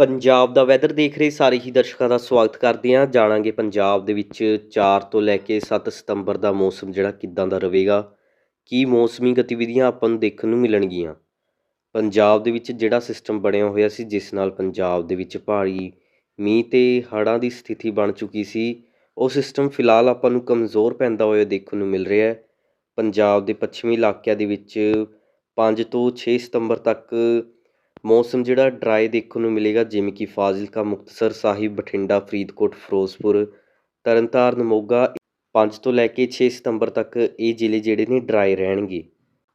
ਪੰਜਾਬ ਦਾ weather ਦੇਖ ਰਹੇ ਸਾਰੇ ਹੀ ਦਰਸ਼ਕਾਂ ਦਾ ਸਵਾਗਤ ਕਰਦੇ ਹਾਂ। ਜਾਣਾਂਗੇ ਪੰਜਾਬ ਦੇ ਵਿੱਚ 4 ਤੋਂ ਲੈ ਕੇ 7 ਸਤੰਬਰ ਦਾ ਮੌਸਮ ਜਿਹੜਾ ਕਿੱਦਾਂ ਦਾ ਰਹੇਗਾ, ਕੀ ਮੌਸਮੀ ਗਤੀਵਿਧੀਆਂ ਆਪਾਂ ਨੂੰ ਦੇਖਣ ਨੂੰ ਮਿਲਣਗੀਆਂ। ਪੰਜਾਬ ਦੇ ਵਿੱਚ ਜਿਹੜਾ ਸਿਸਟਮ ਬਣਿਆ ਹੋਇਆ ਸੀ, ਜਿਸ ਨਾਲ ਪੰਜਾਬ ਦੇ ਵਿੱਚ ਭਾਰੀ ਮੀਂਹ ਤੇ ਹੜ੍ਹਾਂ ਦੀ ਸਥਿਤੀ ਬਣ ਚੁੱਕੀ ਸੀ, ਉਹ ਸਿਸਟਮ ਫਿਲਹਾਲ ਆਪਾਂ ਨੂੰ ਕਮਜ਼ੋਰ ਪੈਂਦਾ ਹੋਇਆ ਦੇਖਣ ਨੂੰ ਮਿਲ ਰਿਹਾ ਹੈ। ਪੰਜਾਬ ਦੇ ਪੱਛਮੀ ਇਲਾਕਿਆਂ ਦੇ ਵਿੱਚ 5 ਤੋਂ 6 ਸਤੰਬਰ ਤੱਕ ਮੌਸਮ ਜਿਹੜਾ ਡਰਾਈ ਦੇਖਣ ਨੂੰ ਮਿਲੇਗਾ, ਜਿਵੇਂ ਕਿ ਫਾਜ਼ਿਲਕਾ, ਮੁਕਤਸਰ ਸਾਹਿਬ, ਬਠਿੰਡਾ, ਫਰੀਦਕੋਟ, ਫਿਰੋਜ਼ਪੁਰ, ਤਰਨਤਾਰਨ, ਮੋਗਾ 5 ਤੋਂ ਲੈ ਕੇ 6 ਸਤੰਬਰ ਤੱਕ ਇਹ ਜ਼ਿਲ੍ਹੇ ਜਿਹੜੇ ਨੇ ਡਰਾਈ ਰਹਿਣਗੇ।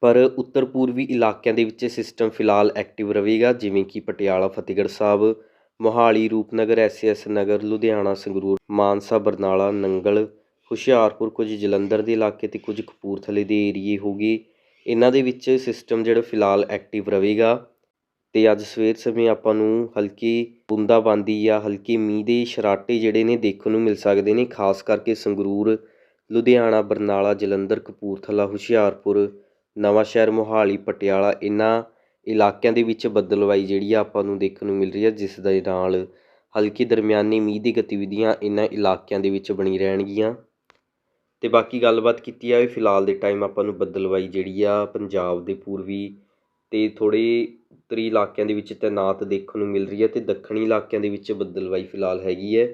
ਪਰ ਉੱਤਰ ਪੂਰਬੀ ਇਲਾਕਿਆਂ ਦੇ ਵਿੱਚ ਸਿਸਟਮ ਫਿਲਹਾਲ ਐਕਟਿਵ ਰਹੇਗਾ, ਜਿਵੇਂ ਕਿ ਪਟਿਆਲਾ, ਫਤਿਹਗੜ੍ਹ ਸਾਹਿਬ, ਮੋਹਾਲੀ, ਰੂਪਨਗਰ ਐਸਐਸ ਨਗਰ, ਲੁਧਿਆਣਾ, ਸੰਗਰੂਰ, ਮਾਨਸਾ, ਬਰਨਾਲਾ, ਨੰਗਲ, ਹੁਸ਼ਿਆਰਪੁਰ, ਕੁਝ ਜਲੰਧਰ ਦੇ ਇਲਾਕੇ ਤੇ ਕੁਝ ਕਪੂਰਥਲੇ ਦੇ ਏਰੀਏ ਹੋਗੇ ਇਹਨਾਂ ਦੇ ਵਿੱਚ ਸਿਸਟਮ ਜਿਹੜਾ ਫਿਲਹਾਲ ਐਕਟਿਵ ਰਹੇਗਾ। ਅਤੇ ਅੱਜ ਸਵੇਰ ਸਮੇਂ ਆਪਾਂ ਨੂੰ ਹਲਕੀ ਬੂੰਦਾਬਾਂਦੀ ਜਾਂ ਹਲਕੇ ਮੀਂਹ ਦੇ ਸ਼ਰਾਟੇ ਜਿਹੜੇ ਨੇ ਦੇਖਣ ਨੂੰ ਮਿਲ ਸਕਦੇ ਨੇ, ਖਾਸ ਕਰਕੇ ਸੰਗਰੂਰ, ਲੁਧਿਆਣਾ, ਬਰਨਾਲਾ, ਜਲੰਧਰ, ਕਪੂਰਥਲਾ, ਹੁਸ਼ਿਆਰਪੁਰ ਨਵਾਂਸ਼ਹਿਰ ਮੋਹਾਲੀ, ਪਟਿਆਲਾ ਇਹਨਾਂ ਇਲਾਕਿਆਂ ਦੇ ਵਿੱਚ ਬੱਦਲਵਾਈ ਜਿਹੜੀ ਆ ਆਪਾਂ ਨੂੰ ਦੇਖਣ ਨੂੰ ਮਿਲ ਰਹੀ ਹੈ ਜਿਸ ਦੇ ਨਾਲ ਹਲਕੀ ਦਰਮਿਆਨੀ ਮੀਂਹ ਦੀ ਗਤੀਵਿਧੀਆਂ ਇਹਨਾਂ ਇਲਾਕਿਆਂ ਦੇ ਵਿੱਚ ਬਣੀ ਰਹਿਣਗੀਆਂ। ਅਤੇ ਬਾਕੀ ਗੱਲਬਾਤ ਕੀਤੀ ਜਾਵੇ, ਫਿਲਹਾਲ ਦੇ ਟਾਈਮ ਆਪਾਂ ਨੂੰ ਬੱਦਲਵਾਈ ਜਿਹੜੀ ਆ ਪੰਜਾਬ ਦੇ ਪੂਰਬੀ ਅਤੇ ਥੋੜ੍ਹੇ ਉੱਤਰੀ ਇਲਾਕਿਆਂ ਦੇ ਵਿੱਚ ਤੈਨਾਤ ਦੇਖਣ ਨੂੰ ਮਿਲ ਰਹੀ ਹੈ ਅਤੇ ਦੱਖਣੀ ਇਲਾਕਿਆਂ ਦੇ ਵਿੱਚ ਬੱਦਲਵਾਈ ਫਿਲਹਾਲ ਹੈਗੀ ਹੈ।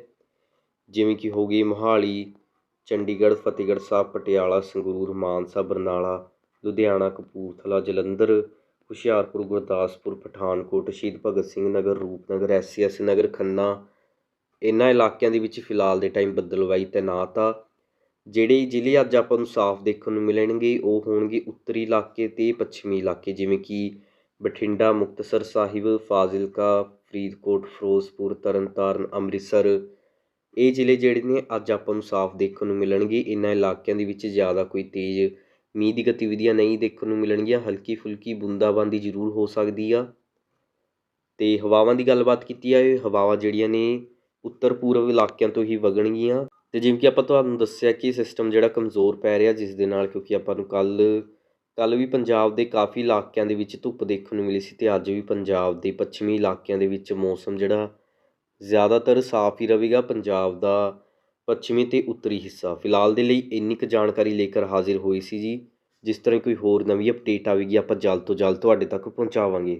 ਜਿਵੇਂ ਕਿ ਹੋ ਗਈ ਮੋਹਾਲੀ, ਚੰਡੀਗੜ੍ਹ, ਫਤਿਹਗੜ੍ਹ ਸਾਹਿਬ, ਪਟਿਆਲਾ, ਸੰਗਰੂਰ, ਮਾਨਸਾ, ਬਰਨਾਲਾ, ਲੁਧਿਆਣਾ, ਕਪੂਰਥਲਾ, ਜਲੰਧਰ, ਹੁਸ਼ਿਆਰਪੁਰ, ਗੁਰਦਾਸਪੁਰ, ਪਠਾਨਕੋਟ, ਸ਼ਹੀਦ ਭਗਤ ਸਿੰਘ ਨਗਰ, ਰੂਪਨਗਰ ਐਸਸੀਐਸ ਨਗਰ, ਖੰਨਾ। ਇਹਨਾਂ ਇਲਾਕਿਆਂ ਦੇ ਵਿੱਚ ਫਿਲਹਾਲ ਦੇ ਟਾਈਮ ਬੱਦਲਵਾਈ ਤੈਨਾਤ ਆ। ਜਿਹੜੇ ਜ਼ਿਲ੍ਹੇ ਅੱਜ ਆਪਾਂ ਨੂੰ ਸਾਫ਼ ਦੇਖਣ ਨੂੰ ਮਿਲਣਗੇ, ਉਹ ਹੋਣਗੇ ਉੱਤਰੀ ਇਲਾਕੇ ਅਤੇ ਪੱਛਮੀ ਇਲਾਕੇ, ਜਿਵੇਂ ਕਿ ਬਠਿੰਡਾ, ਮੁਕਤਸਰ ਸਾਹਿਬ, ਫਾਜ਼ਿਲਕਾ, ਫਰੀਦਕੋਟ, ਫਿਰੋਜ਼ਪੁਰ ਤਰਨ ਤਾਰਨ ਅੰਮ੍ਰਿਤਸਰ। ਇਹ ਜ਼ਿਲ੍ਹੇ ਜਿਹੜੇ ਨੇ ਅੱਜ ਆਪਾਂ ਨੂੰ ਸਾਫ਼ ਦੇਖਣ ਨੂੰ ਮਿਲਣਗੇ। ਇਹਨਾਂ ਇਲਾਕਿਆਂ ਦੇ ਵਿੱਚ ਜ਼ਿਆਦਾ ਕੋਈ ਤੇਜ਼ ਮੀਂਹ ਦੀ ਗਤੀਵਿਧੀਆਂ ਨਹੀਂ ਦੇਖਣ ਨੂੰ ਮਿਲਣਗੀਆਂ। ਹਲਕੀ ਫੁਲਕੀ ਬੂੰਦਾਬਾਂਦੀ ਜ਼ਰੂਰ ਹੋ ਸਕਦੀ ਆ। ਅਤੇ ਹਵਾਵਾਂ ਦੀ ਗੱਲਬਾਤ ਕੀਤੀ ਜਾਵੇ ਹਵਾਵਾਂ ਜਿਹੜੀਆਂ ਨੇ ਉੱਤਰ ਪੂਰਬ ਇਲਾਕਿਆਂ ਤੋਂ ਹੀ ਵਗਣਗੀਆਂ। ਅਤੇ ਜਿਵੇਂ ਕਿ ਆਪਾਂ ਤੁਹਾਨੂੰ ਦੱਸਿਆ ਕਿ ਸਿਸਟਮ ਜਿਹੜਾ ਕਮਜ਼ੋਰ ਪੈ ਰਿਹਾ ਜਿਸ ਦੇ ਨਾਲ ਕਿਉਂਕਿ ਆਪਾਂ ਨੂੰ ਕੱਲ੍ਹ ਕੱਲ੍ਹ ਵੀ ਪੰਜਾਬ ਦੇ ਕਾਫੀ ਇਲਾਕਿਆਂ ਦੇ ਵਿੱਚ ਧੁੱਪ ਦੇਖਣ ਨੂੰ ਮਿਲੀ ਸੀ ਅਤੇ ਅੱਜ ਵੀ ਪੰਜਾਬ ਦੇ ਪੱਛਮੀ ਇਲਾਕਿਆਂ ਦੇ ਵਿੱਚ ਮੌਸਮ ਜਿਹੜਾ ਜ਼ਿਆਦਾਤਰ ਸਾਫ਼ ਹੀ ਰਹੇਗਾ, ਪੰਜਾਬ ਦਾ ਪੱਛਮੀ ਅਤੇ ਉੱਤਰੀ ਹਿੱਸਾ। ਫਿਲਹਾਲ ਦੇ ਲਈ ਇੰਨੀ ਕੁ ਜਾਣਕਾਰੀ ਲੇਕਰ ਹਾਜ਼ਰ ਹੋਈ ਸੀ ਜੀ, ਜਿਸ ਤਰ੍ਹਾਂ ਕੋਈ ਹੋਰ ਨਵੀਂ ਅਪਡੇਟ ਆਵੇਗੀ, ਆਪਾਂ ਜਲਦ ਤੋਂ ਜਲਦ ਤੁਹਾਡੇ ਤੱਕ ਪਹੁੰਚਾਵਾਂਗੇ।